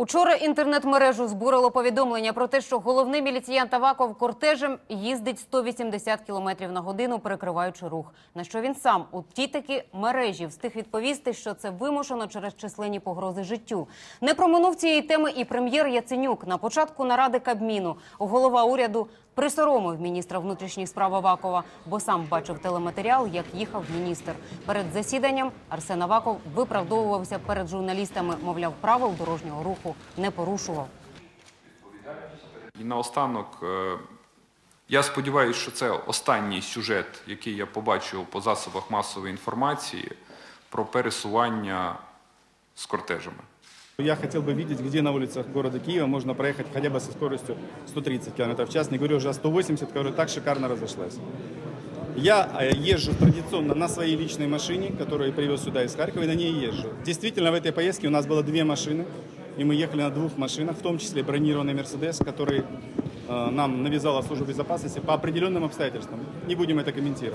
Учора інтернет-мережу збурило повідомлення про те, що головний міліціянт Аваков кортежем їздить 180 км на годину, перекриваючи рух. На що він сам у тій таки мережі встиг відповісти, що це вимушено через численні погрози життю. Не проминув цієї теми і прем'єр Яценюк. На початку наради Кабміну голова уряду присоромив міністра внутрішніх справ Авакова, бо сам бачив телематеріал, як їхав міністр. Перед засіданням Арсен Аваков виправдовувався перед журналістами, мовляв, правил дорожнього руху не порушував. І наостанок, е, я сподіваюся, що це останній сюжет, який я побачив по засобах масової інформації про пересування з кортежами. Я хотел бы видеть, где на улицах города Киева можно проехать хотя бы со скоростью 130 км в час, не говорю уже о 180, которая так шикарно разошлась. Я э, езжу традиционно на своей личной машине, которую я привез сюда из Харькова, и на ней езжу. Действительно, в этой поездке у нас было две машины, и мы ехали на двух машинах, в том числе бронированный «Мерседес», который э, нам навязала служба безопасности по определенным обстоятельствам. Не будем это комментировать.